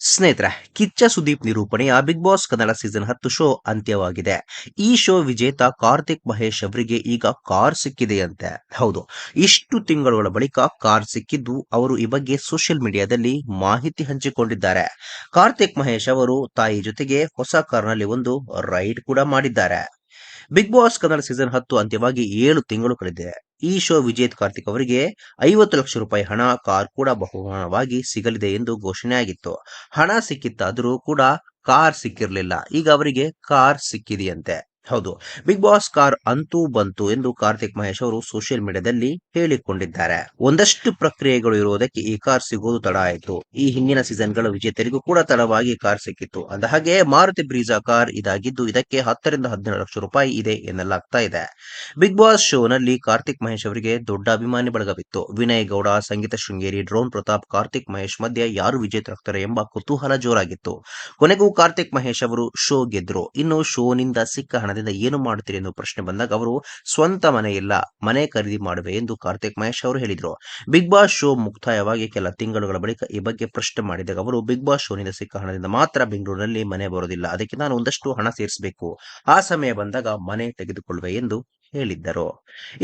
ಸ್ನೇಹಿತರೆ, ಕಿಚ್ಚ ಸುದೀಪ್ ನಿರೂಪಣೆಯ Bigg Boss Kannada season ಹತ್ತು ಶೋ ಅಂತ್ಯವಾಗಿದೆ. ಈ ಶೋ ವಿಜೇತ ಕಾರ್ತಿಕ್ ಮಹೇಶ್ ಅವರಿಗೆ ಈಗ ಕಾರ್ ಸಿಕ್ಕಿದೆಯಂತೆ. ಹೌದು, ಇಷ್ಟು ತಿಂಗಳುಗಳ ಬಳಿಕ ಕಾರ್ ಸಿಕ್ಕಿದ್ದು ಅವರು ಈ ಬಗ್ಗೆ ಸೋಷಿಯಲ್ ಮೀಡಿಯಾದಲ್ಲಿ ಮಾಹಿತಿ ಹಂಚಿಕೊಂಡಿದ್ದಾರೆ. ಕಾರ್ತಿಕ್ ಮಹೇಶ್ ಅವರು ತಾಯಿ ಜೊತೆಗೆ ಹೊಸ ಕಾರ್ನಲ್ಲಿ ಒಂದು ರೈಡ್ ಕೂಡ ಮಾಡಿದ್ದಾರೆ. ಬಿಗ್ ಬಾಸ್ ಕನ್ನಡ ಸೀಸನ್ ಹತ್ತು ಅಂತ್ಯವಾಗಿ ಏಳು ತಿಂಗಳು ಕಳೆದಿದೆ. ಈ ಶೋ ವಿಜೇತ್ ಕಾರ್ತಿಕ್ ಅವರಿಗೆ ಐವತ್ತು ಲಕ್ಷ ರೂಪಾಯಿ ಹಣ, ಕಾರ್ ಕೂಡ ಬಹುಮಾನವಾಗಿ ಸಿಗಲಿದೆ ಎಂದು ಘೋಷಣೆಯಾಗಿತ್ತು. ಹಣ ಸಿಕ್ಕಿತ್ತಾದರೂ ಕೂಡ ಕಾರ್ ಸಿಕ್ಕಿರಲಿಲ್ಲ. ಈಗ ಅವರಿಗೆ ಕಾರ್ ಸಿಕ್ಕಿದೆಯಂತೆ. ಹೌದು. ಬಿಗ್ ಬಾಸ್ ಕಾರ್ ಅಂತೂ ಬಂತು ಎಂದು ಕಾರ್ತಿಕ್ ಮಹೇಶ್ ಅವರು ಸೋಷಿಯಲ್ ಮೀಡಿಯಾದಲ್ಲಿ ಹೇಳಿಕೊಂಡಿದ್ದಾರೆ. ಒಂದಷ್ಟು ಪ್ರಕ್ರಿಯೆಗಳು ಇರುವುದಕ್ಕೆ ಈ ಕಾರ್ ಸಿಗೋದು ತಡ ಆಯಿತು. ಈ ಹಿಂದಿನ ಸೀಸನ್ಗಳ ವಿಜೇತರಿಗೂ ಕೂಡ ತಡವಾಗಿ ಕಾರ್ ಸಿಕ್ಕಿತ್ತು. ಅಂದ ಹಾಗೆ ಮಾರುತಿ ಬ್ರೀಜಾ ಕಾರ್ ಇದಾಗಿದ್ದು ಇದಕ್ಕೆ ಹತ್ತರಿಂದ ಹದಿನೇಳು ಲಕ್ಷ ರೂಪಾಯಿ ಇದೆ ಎನ್ನಲಾಗ್ತಾ ಇದೆ. ಬಿಗ್ ಬಾಸ್ ಶೋನಲ್ಲಿ ಕಾರ್ತಿಕ್ ಮಹೇಶ್ ಅವರಿಗೆ ದೊಡ್ಡ ಅಭಿಮಾನಿ ಬಳಗವಿತ್ತು. ವಿನಯ್ ಗೌಡ, ಸಂಗೀತ ಶೃಂಗೇರಿ, ಡ್ರೋನ್ ಪ್ರತಾಪ್, ಕಾರ್ತಿಕ್ ಮಹೇಶ್ ಮಧ್ಯೆ ಯಾರು ವಿಜೇತರಾಗ್ತಾರೆ ಎಂಬ ಕುತೂಹಲ ಜೋರಾಗಿತ್ತು. ಕೊನೆಗೂ ಕಾರ್ತಿಕ್ ಮಹೇಶ್ ಅವರು ಶೋ ಗೆದ್ರು. ಇನ್ನು ಶೋನಿಂದ ಸಿಕ್ಕ ಹಣದಿಂದ ಏನು ಮಾಡುತ್ತೀರಿ ಎಂದು ಪ್ರಶ್ನೆ ಬಂದಾಗ ಅವರು ಸ್ವಂತ ಮನೆ ಇಲ್ಲ, ಮನೆ ಖರೀದಿ ಮಾಡುವೆ ಎಂದು ಕಾರ್ತಿಕ್ ಮಹೇಶ್ ಅವರು ಹೇಳಿದರು. ಬಿಗ್ ಬಾಸ್ ಶೋ ಮುಕ್ತಾಯವಾಗಿ ಕೆಲ ತಿಂಗಳುಗಳ ಬಳಿಕ ಈ ಬಗ್ಗೆ ಪ್ರಶ್ನೆ ಮಾಡಿದಾಗ ಅವರು, ಬಿಗ್ ಬಾಸ್ ಶೋನಿಂದ ಸಿಕ್ಕ ಹಣದಿಂದ ಮಾತ್ರ ಬೆಂಗಳೂರಿನಲ್ಲಿ ಮನೆ ಬರೋದಿಲ್ಲ ಅದಕ್ಕೆ ನಾನು ಒಂದಷ್ಟು ಹಣ ಸೇರಿಸಬೇಕು. ಆ ಸಮಯ ಬಂದಾಗ ಮನೆ ತೆಗೆದುಕೊಳ್ಳುವೆ ಎಂದು ಹೇಳಿದ್ದರು.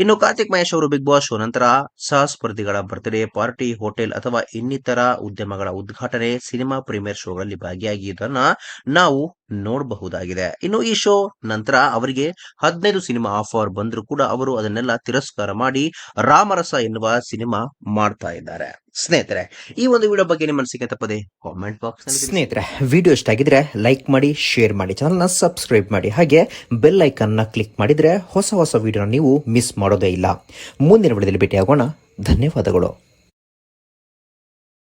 ಇನ್ನು ಕಾರ್ತಿಕ್ ಮಹೇಶ್ ಅವರು ಬಿಗ್ ಬಾಸ್ ಶೋ ನಂತರ ಸಹ ಸ್ಪರ್ಧಿಗಳ ಬರ್ತ್ಡೇ ಪಾರ್ಟಿ ಹೋಟೆಲ್ ಅಥವಾ ಇನ್ನಿತರ ಉದ್ಯಮಗಳ ಉದ್ಘಾಟನೆ ಸಿನಿಮಾ ಪ್ರೀಮಿಯರ್ ಶೋಗಳಲ್ಲಿ ಭಾಗಿಯಾಗಿದ್ದನ್ನ ನಾವು ನೋಡಬಹುದಾಗಿದೆ. ಇನ್ನು ಈ ಶೋ ನಂತರ ಅವರಿಗೆ ಹದಿನೈದು ಸಿನಿಮಾ ಆಫರ್ ಬಂದರೂ ಕೂಡ ಅವರು ಅದನ್ನೆಲ್ಲ ತಿರಸ್ಕಾರ ಮಾಡಿ ರಾಮರಸ ಎನ್ನುವ ಸಿನಿಮಾ ಮಾಡ್ತಾ ಇದ್ದಾರೆ. ಸ್ನೇಹಿತರೆ, ಈ ಒಂದು ವಿಡಿಯೋ ಬಗ್ಗೆ ನಿಮ್ಮ ಅನಿಸಿಕೆ ತಪ್ಪದೆ ಕಾಮೆಂಟ್ ಬಾಕ್ಸ್ ಸ್ನೇಹಿತರೆ ವಿಡಿಯೋ ಇಷ್ಟ ಆಗಿದ್ರೆ ಲೈಕ್ ಮಾಡಿ ಶೇರ್ ಮಾಡಿ ಚಾನಲ್ನ ಸಬ್ಸ್ಕ್ರೈಬ್ ಮಾಡಿ, ಹಾಗೆ ಬೆಲ್ ಐಕನ್ನ ಕ್ಲಿಕ್ ಮಾಡಿದ್ರೆ ಹೊಸ ಹೊಸ ವಿಡಿಯೋನ ನೀವು ಮಿಸ್ ಮಾಡೋದೇ ಇಲ್ಲ. ಮುಂದಿನ ವಿಡಿಯೋದಲ್ಲಿ ಭೇಟಿಯಾಗೋಣ. ಧನ್ಯವಾದಗಳು.